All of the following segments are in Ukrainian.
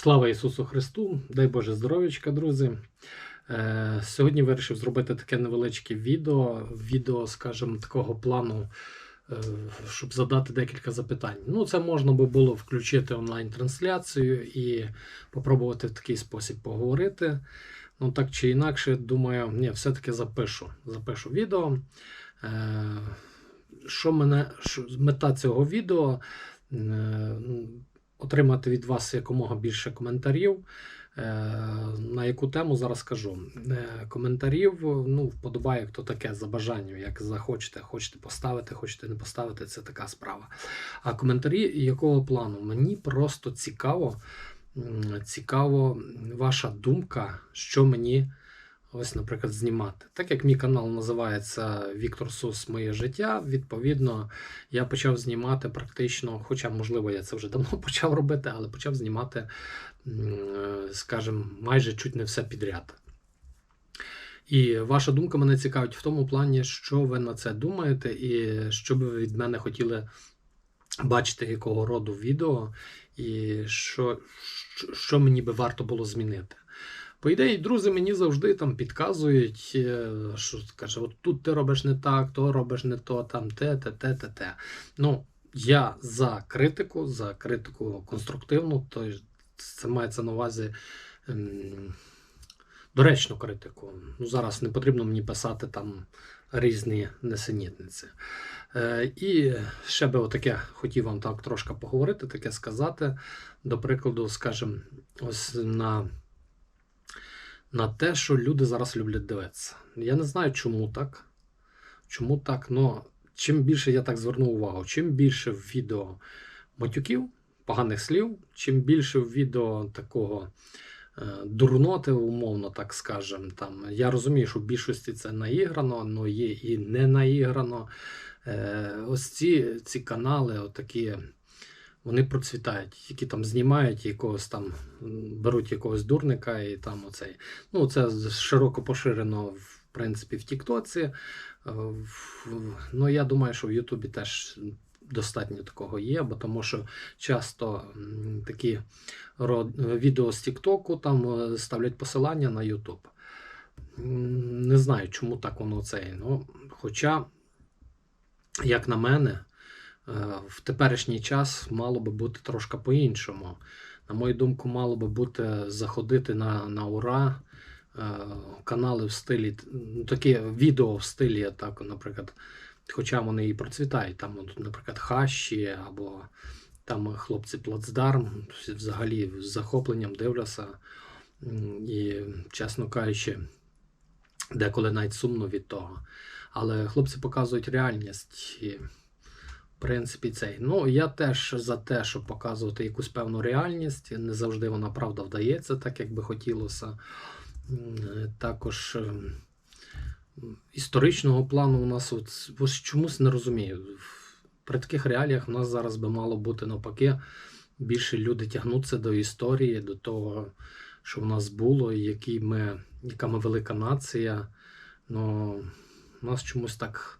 Слава Ісусу Христу! Дай Боже здоров'ячка, друзі. Е, Сьогодні вирішив зробити таке невеличке відео, відео, скажімо, такого плану, е, щоб задати декілька запитань. Ну, це можна би було включити онлайн-трансляцію і попробувати в такий спосіб поговорити. Ну, так чи інакше, думаю, ні, все-таки запишу. Запишу відео. Е, Що мене, мета цього відео? Отримати від вас якомога більше коментарів. Е, На яку тему зараз скажу. Е, Коментарів, ну, вподобає, хто таке за бажанням, як захочете, хочете поставити, хочете не поставити, це така справа. А коментарі якого плану? Мені просто цікаво, цікаво ваша думка, що мені. Ось, наприклад, знімати. Так як мій канал називається Віктор Сус Моє життя, відповідно, я почав знімати практично, хоча, можливо, я це вже давно почав робити, але почав знімати, е, скажімо, майже чуть не все підряд. І ваша думка мене цікавить в тому плані, що ви на це думаєте, і що би ви від мене хотіли бачити, якого роду відео, і що, що- що мені би варто було змінити. По ідеї, друзі мені завжди там підказують, е, що каже, от тут ти робиш не так, то робиш не то, там те, те, те, те, те. Ну, я за критику, за критику конструктивну, то це мається на увазі ем, доречну критику. Ну, зараз не потрібно мені писати там різні несенітниці. Е, і ще би отаке хотів вам так трошки поговорити, таке сказати. До прикладу, скажімо, ось на на те, що люди зараз люблять дивитися. Я не знаю, чому так. Чому так? Ну, чим більше я так звернув увагу, чим більше в відео матюків, поганих слів, чим більше в відео такого е, дурноти, умовно так скажемо. Там, я розумію, що в більшості це наіграно, але є і не наіграно. Е, ось ці, ці канали, отакі вони процвітають, які там знімають якогось там, беруть якогось дурника і там оцей. Ну, це широко поширено, в принципі, в Тіктоці. Е, Ну, я думаю, що в Ютубі теж достатньо такого є, бо тому що часто такі відео з Тіктоку там е, ставлять посилання на Ютуб. Не знаю, чому так воно цей. Ну, хоча, як на мене, в теперішній час мало би бути трошки по-іншому. На мою думку, мало би бути заходити на, на ура. е, Канали в стилі, ну, такі відео в стилі, так, наприклад, хоча вони і процвітають, там, наприклад, хащі або там хлопці плацдарм, взагалі з захопленням дивлюся. М, І, чесно кажучи, деколи навіть сумно від того. Але хлопці показують реальність. Принципі, цей. Ну, я теж за те, щоб показувати якусь певну реальність. Не завжди вона правда вдається, так як би хотілося. Також ем, історичного плану у нас от, ось чомусь не розумію. При таких реаліях у нас зараз би мало бути навпаки. Більше люди тягнуться до історії, до того, що в нас було, які ми, яка ми велика нація. Ну, у нас чомусь так.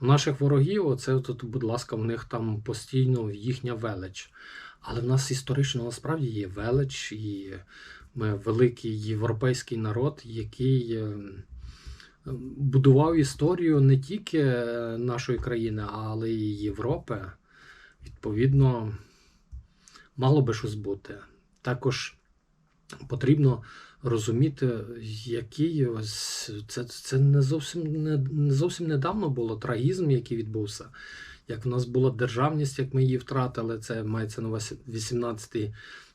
Наших ворогів, оце тут, будь ласка, в них там постійно їхня велич. Але в нас історично насправді є велич, і ми великий європейський народ, який е, будував історію не тільки нашої країни, але й Європи. Відповідно, мало би щось бути. Також потрібно розуміти, який ось це, це не зовсім не, зовсім недавно було трагізм, який відбувся. Як в нас була державність, як ми її втратили, це мається на 18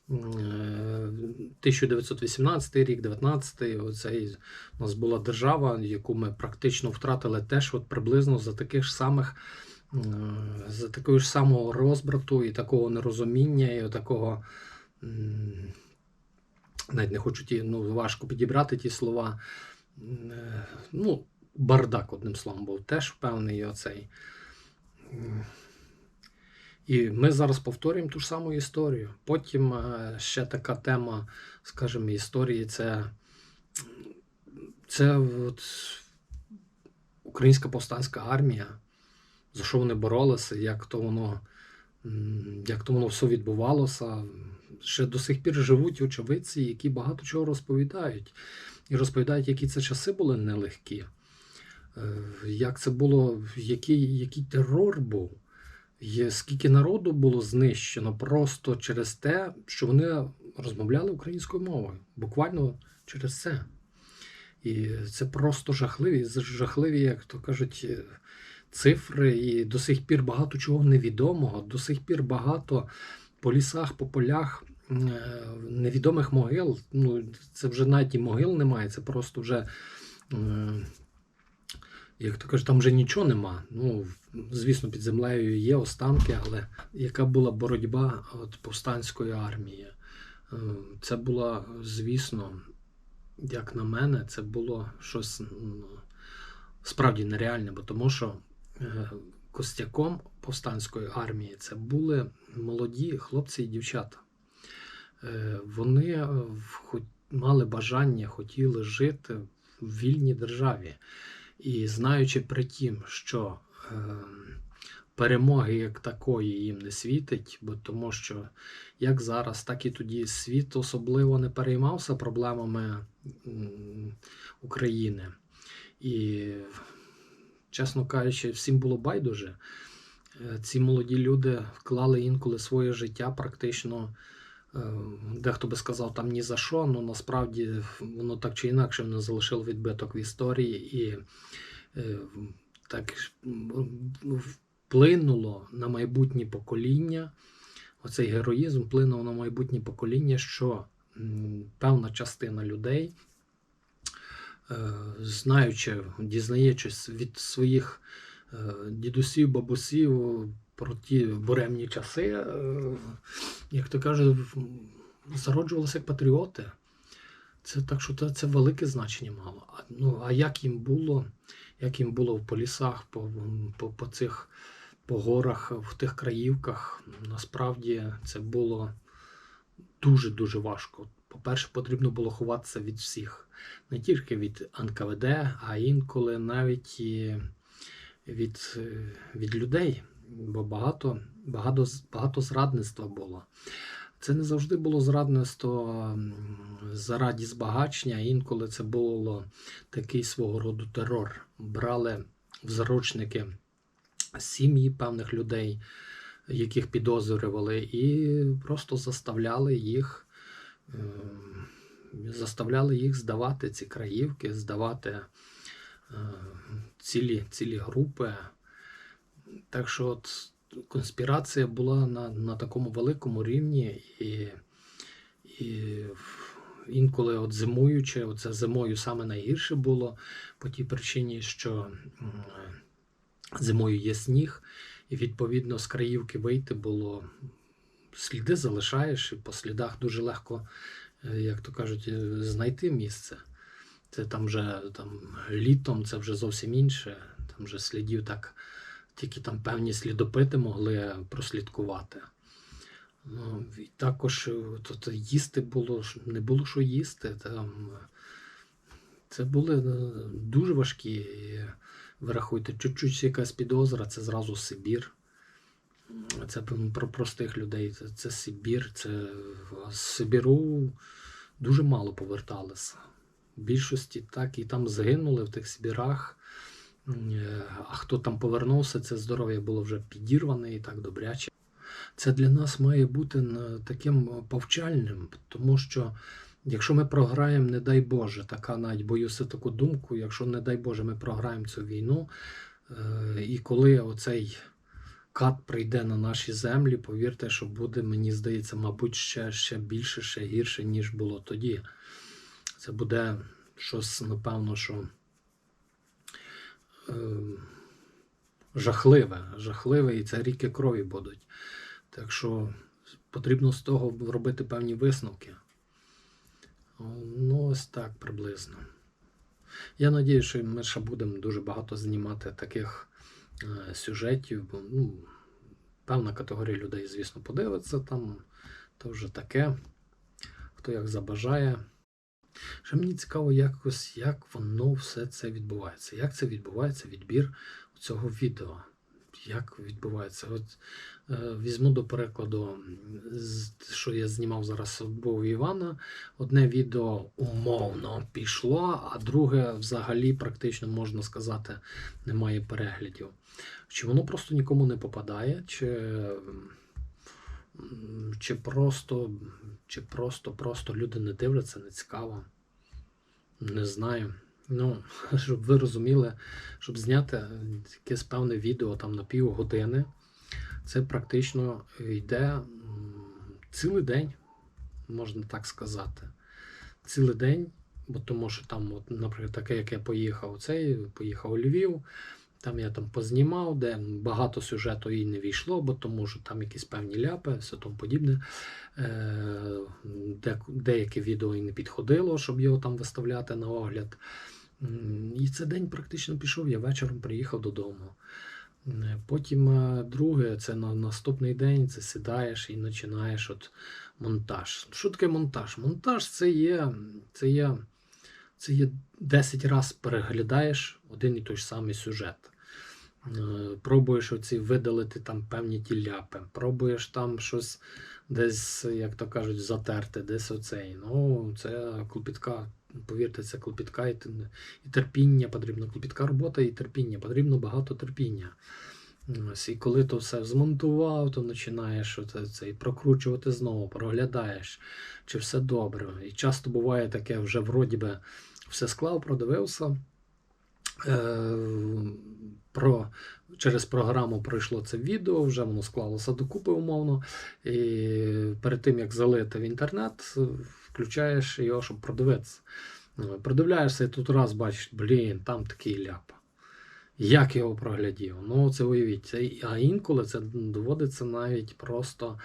1918 рік, 19 оцей у нас була держава, яку ми практично втратили теж от приблизно за таких ж самих е, за такого ж самого розбрату і такого нерозуміння, і такого навіть не хочу ті, ну, важко підібрати ті слова. Е, Ну, бардак, одним словом, був теж певний оцей. І ми зараз повторюємо ту ж саму історію. Потім е, ще така тема, скажімо, історії це, це от Українська повстанська армія, за що вони боролися, як то воно, як то воно все відбувалося, ще до сих пір живуть очевидці, які багато чого розповідають. І розповідають, які це часи були нелегкі, е, як це було, який, який терор був, скільки народу було знищено просто через те, що вони розмовляли українською мовою. Буквально через це. І це просто жахливі, жахливі, як то кажуть, е, цифри, і до сих пір багато чого невідомого, до сих пір багато по лісах, по полях е, невідомих могил. Ну, це вже навіть і могил немає, це просто вже. е, Як то кажуть, там вже нічого нема. Ну, звісно, під землею є останки, але яка була боротьба от повстанської армії? Е, Це була, звісно, як на мене, це було щось ну, справді нереальне, бо тому що костяком повстанської армії це були молоді хлопці і дівчата. Е, Вони е, мали бажання, хотіли жити в вільній державі. І знаючи при тім, що е, перемоги як такої їм не світить, бо тому що як зараз, так і тоді світ особливо не переймався проблемами України. І, чесно кажучи, всім було байдуже. Е, Ці молоді люди вклали інколи своє життя практично. е, Дехто би сказав там ні за що, але насправді воно так чи інакше воно залишило відбиток в історії і е, так вплинуло на майбутнє покоління. Оцей героїзм вплинув на майбутнє покоління, що певна частина людей, знаючи, дізнаючись від своїх е, дідусів, бабусів про ті буремні часи, е, як то кажуть, зароджувалися як патріоти. Це так, що це, це велике значення мало. А, ну, а як їм було, як їм було в полісах, по, по, по цих по горах, в тих краївках, насправді це було дуже-дуже важко. По-перше, потрібно було ховатися від всіх, не тільки від НКВД, а інколи навіть і від, е, від людей, бо багато, багато, багато зрадництва було. Це не завжди було зрадництво зараді збагачення, інколи це було такий свого роду терор. Брали в заручники сім'ї певних людей, яких підозрювали, і просто заставляли їх, заставляли їх здавати ці краївки, здавати е, цілі, цілі групи. Так що от конспірація була на, на такому великому рівні, і, і інколи от зимуючи, оце зимою саме найгірше було по тій причині, що зимою є сніг, і відповідно з краївки вийти було сліди залишаєш, і по слідах дуже легко, е, як то кажуть, е, знайти місце. Це там вже там, літом це вже зовсім інше. Там вже слідів так, тільки там певні слідопити могли прослідкувати. Ну, і також е, тут їсти було, не було що їсти. Там, це були дуже важкі. і Ви рахуйте, чуть-чуть якась підозра, це зразу Сибір. Це про простих людей. Це, це Сибір. Це а з Сибіру дуже мало поверталися. В більшості так і там загинули в тих Сибірах. Е, А хто там повернувся, це здоров'я було вже підірване і так добряче. Це для нас має бути таким повчальним, тому що якщо ми програємо, не дай Боже, така навіть боюся таку думку, якщо, не дай Боже, ми програємо цю війну, е, і коли оцей кат прийде на наші землі, повірте, що буде, мені здається, мабуть, ще, ще більше, ще гірше, ніж було тоді. Це буде щось, напевно, що е, жахливе, жахливе, і це ріки крові будуть. Так що потрібно з того робити певні висновки. Ну, ось так приблизно. Я надію, що ми ще будемо дуже багато знімати таких сюжетів. Бо, ну, певна категорія людей, звісно, подивиться там. То вже таке. Хто як забажає. Ще мені цікаво, якось, як воно все це відбувається. Як це відбувається відбір цього відео? Як відбувається? От е, візьму до перекладу, з- що я знімав зараз був у Івана. Одне відео умовно пішло, а друге взагалі практично можна сказати немає переглядів. Чи воно просто нікому не попадає, чи, чи просто, чи просто, просто люди не дивляться, не цікаво. Не знаю. Ну, щоб ви розуміли, щоб зняти якесь певне відео там на півгодини, це практично йде цілий день, можна так сказати. Цілий день, бо тому що там, от, наприклад, таке, як я поїхав, цей, поїхав у Львів, там я там познімав, де багато сюжету і не війшло, бо тому що там якісь певні ляпи, все тому подібне. Е, де, деяке відео і не підходило, щоб його там виставляти на огляд. І цей день практично пішов, я вечором приїхав додому. Е, Потім е, друге, це на наступний день це сідаєш і починаєш от монтаж. Що таке монтаж? Монтаж це є, це є, це є 10 разів переглядаєш один і той ж самий сюжет. Е, Пробуєш оці видалити там певні ті ляпи, пробуєш там щось десь, як то кажуть, затерти, десь оцей. Ну, це клопітка, повірте, це клопітка і, терпіння потрібно. Клопітка робота і терпіння, потрібно багато терпіння. Ось, і коли то все змонтував, то починаєш оце, це, і прокручувати знову, проглядаєш, чи все добре. І часто буває таке, вже вроді би все склав, продивився. Е, про, через програму пройшло це відео, вже воно склалося докупи умовно. І перед тим як залити в інтернет, включаєш його, щоб продивитися. Ну, Продивляєшся і тут раз бачиш, блін, там такий ляп. Як його проглядів? Ну, це уявіть. А інколи це доводиться навіть просто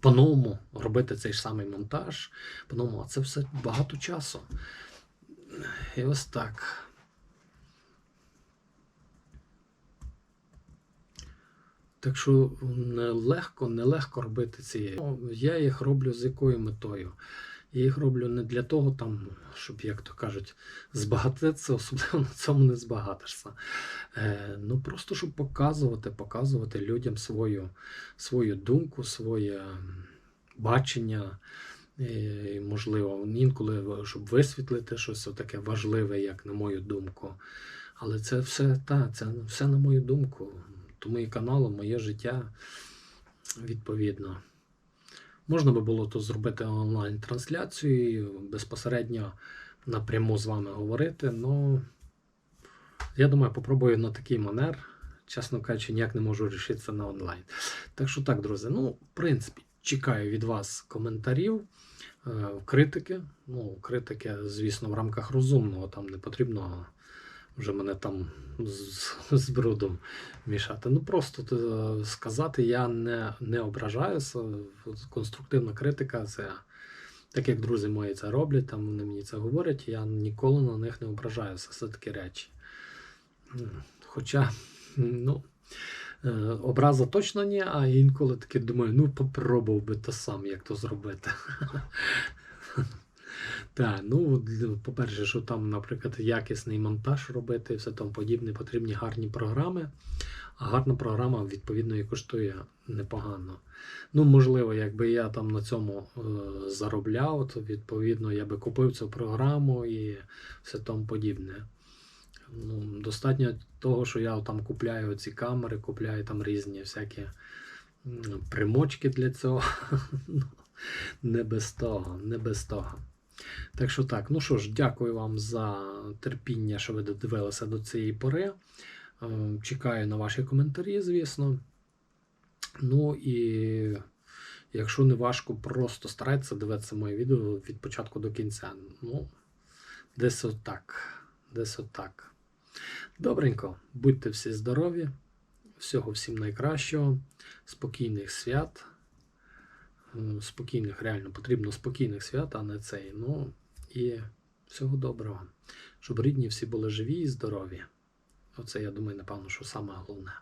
по-новому робити цей ж самий монтаж. По-новому, а це все багато часу. І ось так. Так що нелегко, нелегко робити ці. Ну, Я їх роблю з якою метою. Я їх роблю не для того, там, щоб, як то кажуть, збагатитися, особливо на цьому не збагатишся. Е, ну просто щоб показувати, показувати людям свою, свою думку, своє бачення. І, можливо, інколи, щоб висвітлити щось таке важливе, як на мою думку. Але це все та, це все на мою думку. То мої канали, моє життя відповідно. Можна би було тут зробити онлайн-трансляцію безпосередньо напряму з вами говорити. Ну, я думаю, попробую на такий манер. Чесно кажучи, ніяк не можу рішитися на онлайн. Так що так, друзі, ну, в принципі, чекаю від вас коментарів, е, критики. Ну, критики, звісно, в рамках розумного, там не потрібно вже мене там з, з брудом мішати. Ну просто е, сказати, я не, не ображаюся. Конструктивна критика це так як друзі мої це роблять, там вони мені це говорять, я ніколи на них не ображаюся. Це такі речі. Хоча, ну. е, Образа точно ні, а інколи таки думаю, ну попробував би то сам, як то зробити. Так, ну, по-перше, що там, наприклад, якісний монтаж робити і все тому подібне, потрібні гарні програми. А гарна програма, відповідно, і коштує непогано. Ну, можливо, якби я там на цьому е, заробляв, то відповідно я би купив цю програму і все тому подібне. Ну, достатньо того, що я там купляю ці камери, купляю там різні всякі примочки для цього. Ну, Не без того, не без того. Так що так, ну що ж, дякую вам за терпіння, що ви додивилися до цієї пори. Е, Чекаю на ваші коментарі, звісно. Ну і якщо не важко, просто старайтеся дивитися моє відео від початку до кінця. Ну, десь отак. Десь отак. Добренько, будьте всі здорові, всього всім найкращого, спокійних свят. Спокійних, реально потрібно спокійних свят, а не цей. Ну і всього доброго. Щоб рідні всі були живі і здорові. Оце, я думаю, напевно, що саме головне.